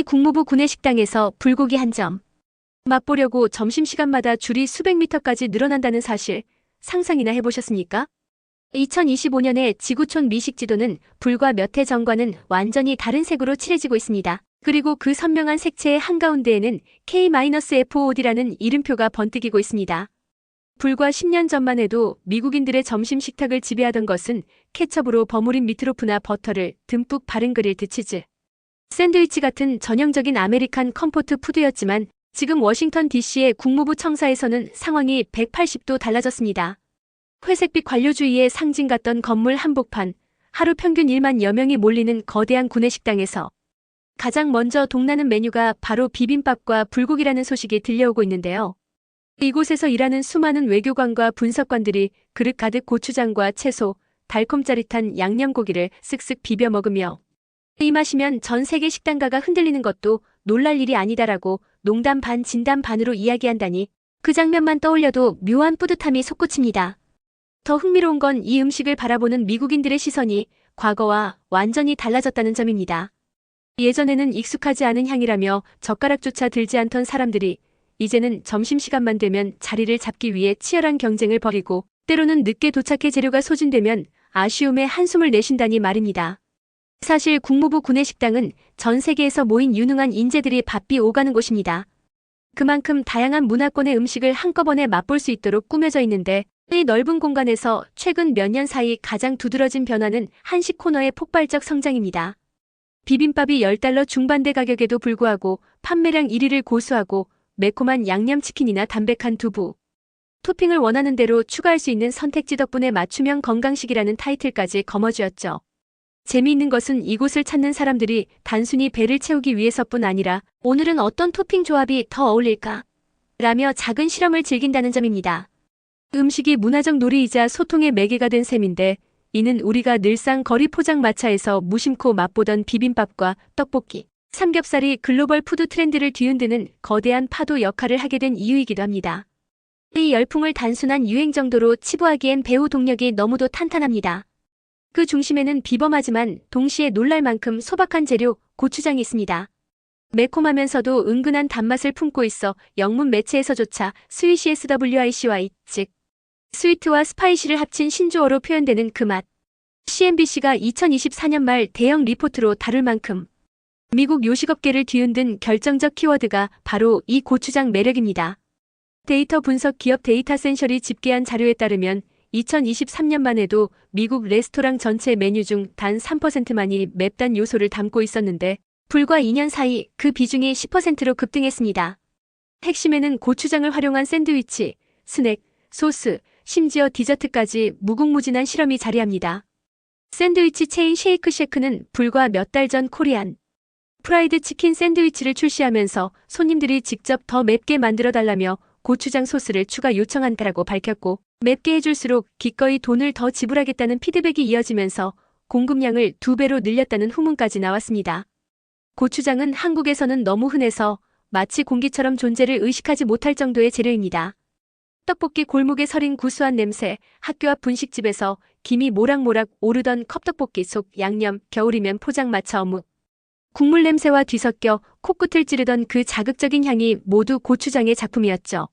이 국무부 구내식당에서 불고기 한 점. 맛보려고 점심시간마다 줄이 수백 미터까지 늘어난다는 사실 상상이나 해보셨습니까? 2025년의 지구촌 미식 지도는 불과 몇 해 전과는 완전히 다른 색으로 칠해지고 있습니다. 그리고 그 선명한 색채의 한가운데에는 K-FOOD라는 이름표가 번뜩이고 있습니다. 불과 10년 전만 해도 미국인들의 점심 식탁을 지배하던 것은 케첩으로 버무린 미트로프나 버터를 듬뿍 바른 그릴드 치즈, 샌드위치 같은 전형적인 아메리칸 컴포트 푸드였지만 지금 워싱턴 DC의 국무부 청사에서는 상황이 180도 달라졌습니다. 회색빛 관료주의의 상징 같던 건물 한복판, 하루 평균 1만 여 명이 몰리는 거대한 구내식당에서 가장 먼저 동나는 메뉴가 바로 비빔밥과 불고기라는 소식이 들려오고 있는데요. 이곳에서 일하는 수많은 외교관과 분석관들이 그릇 가득 고추장과 채소, 달콤 짜릿한 양념고기를 쓱쓱 비벼 먹으며 이 맛이면 전 세계 식당가가 흔들리는 것도 놀랄 일이 아니다라고 농담 반 진담 반으로 이야기한다니 그 장면만 떠올려도 묘한 뿌듯함이 솟구칩니다. 더 흥미로운 건 이 음식을 바라보는 미국인들의 시선이 과거와 완전히 달라졌다는 점입니다. 예전에는 익숙하지 않은 향이라며 젓가락조차 들지 않던 사람들이 이제는 점심시간만 되면 자리를 잡기 위해 치열한 경쟁을 벌이고 때로는 늦게 도착해 재료가 소진되면 아쉬움에 한숨을 내쉰다니 말입니다. 사실 국무부 구내식당은 전 세계에서 모인 유능한 인재들이 바삐 오가는 곳입니다. 그만큼 다양한 문화권의 음식을 한꺼번에 맛볼 수 있도록 꾸며져 있는데 이 넓은 공간에서 최근 몇 년 사이 가장 두드러진 변화는 한식 코너의 폭발적 성장입니다. 비빔밥이 10달러 중반대 가격에도 불구하고 판매량 1위를 고수하고 매콤한 양념치킨이나 담백한 두부, 토핑을 원하는 대로 추가할 수 있는 선택지 덕분에 맞춤형 건강식이라는 타이틀까지 거머쥐었죠. 재미있는 것은 이곳을 찾는 사람들이 단순히 배를 채우기 위해서뿐 아니라 오늘은 어떤 토핑 조합이 더 어울릴까? 라며 작은 실험을 즐긴다는 점입니다. 음식이 문화적 놀이이자 소통의 매개가 된 셈인데 이는 우리가 늘상 거리 포장마차에서 무심코 맛보던 비빔밥과 떡볶이, 삼겹살이 글로벌 푸드 트렌드를 뒤흔드는 거대한 파도 역할을 하게 된 이유이기도 합니다. 이 열풍을 단순한 유행 정도로 치부하기엔 배우 동력이 너무도 탄탄합니다. 그 중심에는 비범하지만 동시에 놀랄 만큼 소박한 재료, 고추장이 있습니다. 매콤하면서도 은근한 단맛을 품고 있어 영문 매체에서조차 스위시 SWICY, 즉 스위트와 스파이시를 합친 신조어로 표현되는 그 맛. CNBC가 2024년 말 대형 리포트로 다룰 만큼 미국 요식업계를 뒤흔든 결정적 키워드가 바로 이 고추장 매력입니다. 데이터 분석 기업 데이터 센셜이 집계한 자료에 따르면 2023년만 해도 미국 레스토랑 전체 메뉴 중 단 3%만이 맵단 요소를 담고 있었는데 불과 2년 사이 그 비중이 10%로 급등했습니다. 핵심에는 고추장을 활용한 샌드위치, 스낵, 소스, 심지어 디저트까지 무궁무진한 실험이 자리합니다. 샌드위치 체인 쉐이크 쉐크는 불과 몇 달 전 코리안 프라이드 치킨 샌드위치를 출시하면서 손님들이 직접 더 맵게 만들어 달라며 고추장 소스를 추가 요청한다라고 밝혔고 맵게 해줄수록 기꺼이 돈을 더 지불하겠다는 피드백이 이어지면서 공급량을 두 배로 늘렸다는 후문까지 나왔습니다. 고추장은 한국에서는 너무 흔해서 마치 공기처럼 존재를 의식하지 못할 정도의 재료입니다. 떡볶이 골목에 서린 구수한 냄새, 학교 앞 분식집에서 김이 모락모락 오르던 컵떡볶이 속 양념, 겨울이면 포장 마차 어묵. 국물 냄새와 뒤섞여 코끝을 찌르던 그 자극적인 향이 모두 고추장의 작품이었죠.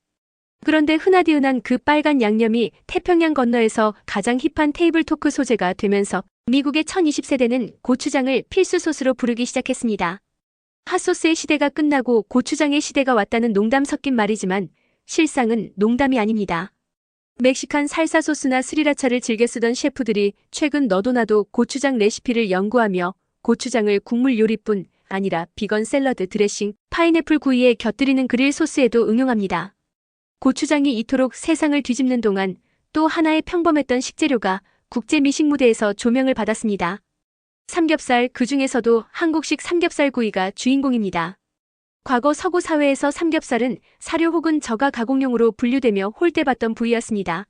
그런데 흔하디흔한 그 빨간 양념이 태평양 건너에서 가장 힙한 테이블 토크 소재가 되면서 미국의 1020세대는 고추장을 필수 소스로 부르기 시작했습니다. 핫소스의 시대가 끝나고 고추장의 시대가 왔다는 농담 섞인 말이지만 실상은 농담이 아닙니다. 멕시칸 살사 소스나 스리라차를 즐겨 쓰던 셰프들이 최근 너도 나도 고추장 레시피를 연구하며 고추장을 국물 요리뿐 아니라 비건 샐러드 드레싱, 파인애플 구이에 곁들이는 그릴 소스에도 응용합니다. 고추장이 이토록 세상을 뒤집는 동안 또 하나의 평범했던 식재료가 국제 미식 무대에서 조명을 받았습니다. 삼겹살, 그 중에서도 한국식 삼겹살 구이가 주인공입니다. 과거 서구 사회에서 삼겹살은 사료 혹은 저가 가공용으로 분류되며 홀대받던 부위였습니다.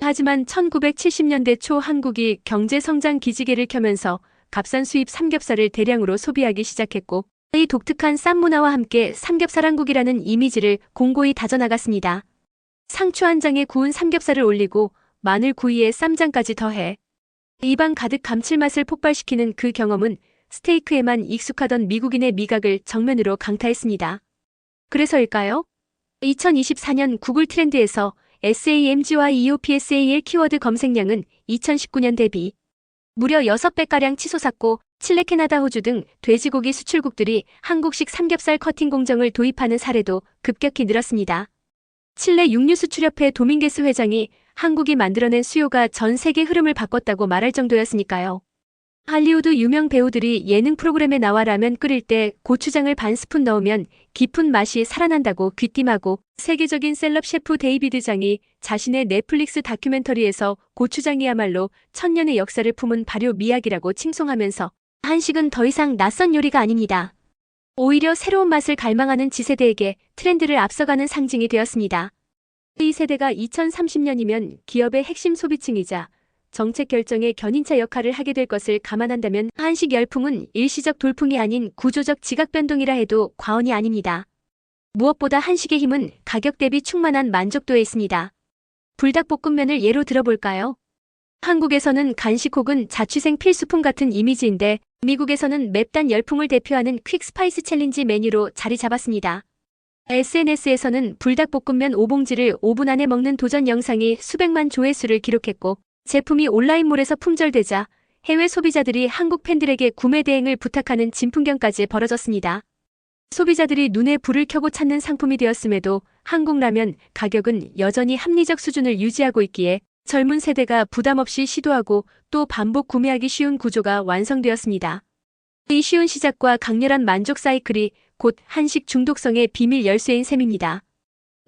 하지만 1970년대 초 한국이 경제 성장 기지개를 켜면서 값싼 수입 삼겹살을 대량으로 소비하기 시작했고 이 독특한 쌈 문화와 함께 삼겹살 한국이라는 이미지를 공고히 다져나갔습니다. 상추 한 장에 구운 삼겹살을 올리고 마늘 구이에 쌈장까지 더해 입안 가득 감칠맛을 폭발시키는 그 경험은 스테이크에만 익숙하던 미국인의 미각을 정면으로 강타했습니다. 그래서일까요? 2024년 구글 트렌드에서 SAMG와 E EOPSAL 키워드 검색량은 2019년 대비 무려 6배가량 치솟았고 칠레, 캐나다, 호주 등 돼지고기 수출국들이 한국식 삼겹살 커팅 공정을 도입하는 사례도 급격히 늘었습니다. 칠레 육류수출협회 도밍게스 회장이 한국이 만들어낸 수요가 전 세계 흐름을 바꿨다고 말할 정도였으니까요. 할리우드 유명 배우들이 예능 프로그램에 나와 라면 끓일 때 고추장을 반 스푼 넣으면 깊은 맛이 살아난다고 귀띔하고 세계적인 셀럽 셰프 데이비드 장이 자신의 넷플릭스 다큐멘터리에서 고추장이야말로 천년의 역사를 품은 발효 미학이라고 칭송하면서 한식은 더 이상 낯선 요리가 아닙니다. 오히려 새로운 맛을 갈망하는 지세대에게 트렌드를 앞서가는 상징이 되었습니다. 이 세대가 2030년이면 기업의 핵심 소비층이자 정책 결정의 견인차 역할을 하게 될 것을 감안한다면 한식 열풍은 일시적 돌풍이 아닌 구조적 지각 변동이라 해도 과언이 아닙니다. 무엇보다 한식의 힘은 가격 대비 충만한 만족도에 있습니다. 불닭볶음면을 예로 들어볼까요? 한국에서는 간식 혹은 자취생 필수품 같은 이미지인데 미국에서는 맵단 열풍을 대표하는 퀵 스파이스 챌린지 메뉴로 자리 잡았습니다. SNS에서는 불닭볶음면 5봉지를 5분 안에 먹는 도전 영상이 수백만 조회수를 기록했고 제품이 온라인몰에서 품절되자 해외 소비자들이 한국 팬들에게 구매 대행을 부탁하는 진풍경까지 벌어졌습니다. 소비자들이 눈에 불을 켜고 찾는 상품이 되었음에도 한국 라면 가격은 여전히 합리적 수준을 유지하고 있기에 젊은 세대가 부담 없이 시도하고 또 반복 구매하기 쉬운 구조가 완성되었습니다. 이 쉬운 시작과 강렬한 만족 사이클이 곧 한식 중독성의 비밀 열쇠인 셈입니다.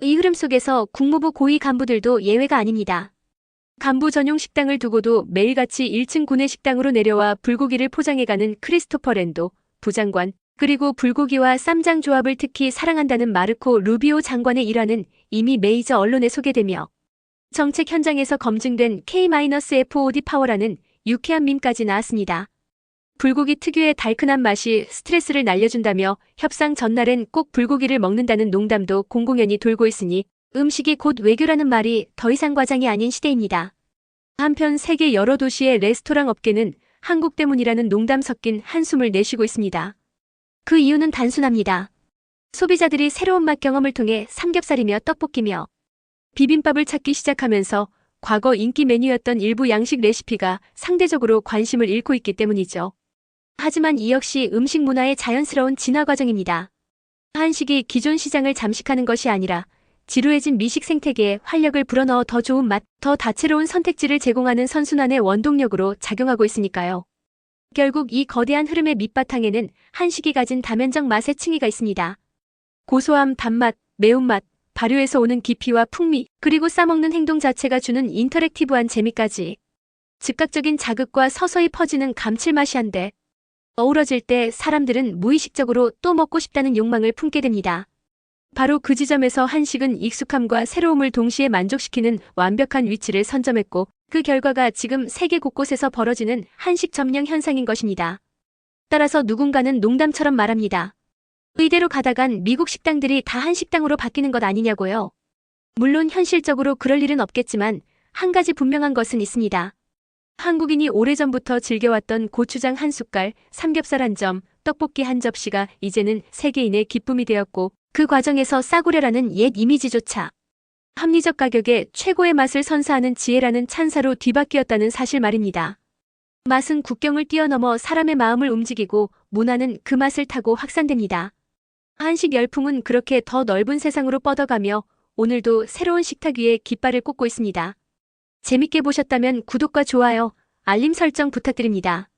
이 흐름 속에서 국무부 고위 간부들도 예외가 아닙니다. 간부 전용 식당을 두고도 매일같이 1층 구내 식당으로 내려와 불고기를 포장해가는 크리스토퍼 랜도 부장관, 그리고 불고기와 쌈장 조합을 특히 사랑한다는 마르코 루비오 장관의 일화는 이미 메이저 언론에 소개되며 정책 현장에서 검증된 K-FOD 파워라는 유쾌한 밈까지 나왔습니다. 불고기 특유의 달큰한 맛이 스트레스를 날려준다며 협상 전날엔 꼭 불고기를 먹는다는 농담도 공공연히 돌고 있으니 음식이 곧 외교라는 말이 더 이상 과장이 아닌 시대입니다. 한편 세계 여러 도시의 레스토랑 업계는 한국 때문이라는 농담 섞인 한숨을 내쉬고 있습니다. 그 이유는 단순합니다. 소비자들이 새로운 맛 경험을 통해 삼겹살이며 떡볶이며 비빔밥을 찾기 시작하면서 과거 인기 메뉴였던 일부 양식 레시피가 상대적으로 관심을 잃고 있기 때문이죠. 하지만 이 역시 음식 문화의 자연스러운 진화 과정입니다. 한식이 기존 시장을 잠식하는 것이 아니라 지루해진 미식 생태계에 활력을 불어넣어 더 좋은 맛, 더 다채로운 선택지를 제공하는 선순환의 원동력으로 작용하고 있으니까요. 결국 이 거대한 흐름의 밑바탕에는 한식이 가진 다면적 맛의 층위가 있습니다. 고소함, 단맛, 매운맛, 발효에서 오는 깊이와 풍미, 그리고 싸먹는 행동 자체가 주는 인터랙티브한 재미까지. 즉각적인 자극과 서서히 퍼지는 감칠맛이 한데 어우러질 때 사람들은 무의식적으로 또 먹고 싶다는 욕망을 품게 됩니다. 바로 그 지점에서 한식은 익숙함과 새로움을 동시에 만족시키는 완벽한 위치를 선점했고 그 결과가 지금 세계 곳곳에서 벌어지는 한식 점령 현상인 것입니다. 따라서 누군가는 농담처럼 말합니다. 의대로 가다간 미국 식당들이 다 한식당으로 바뀌는 것 아니냐고요. 물론 현실적으로 그럴 일은 없겠지만 한 가지 분명한 것은 있습니다. 한국인이 오래전부터 즐겨왔던 고추장 한 숟갈, 삼겹살 한 점, 떡볶이 한 접시가 이제는 세계인의 기쁨이 되었고 그 과정에서 싸구려라는 옛 이미지조차 합리적 가격에 최고의 맛을 선사하는 지혜라는 찬사로 뒤바뀌었다는 사실 말입니다. 맛은 국경을 뛰어넘어 사람의 마음을 움직이고 문화는 그 맛을 타고 확산됩니다. 한식 열풍은 그렇게 더 넓은 세상으로 뻗어가며 오늘도 새로운 식탁 위에 깃발을 꽂고 있습니다. 재밌게 보셨다면 구독과 좋아요, 알림 설정 부탁드립니다.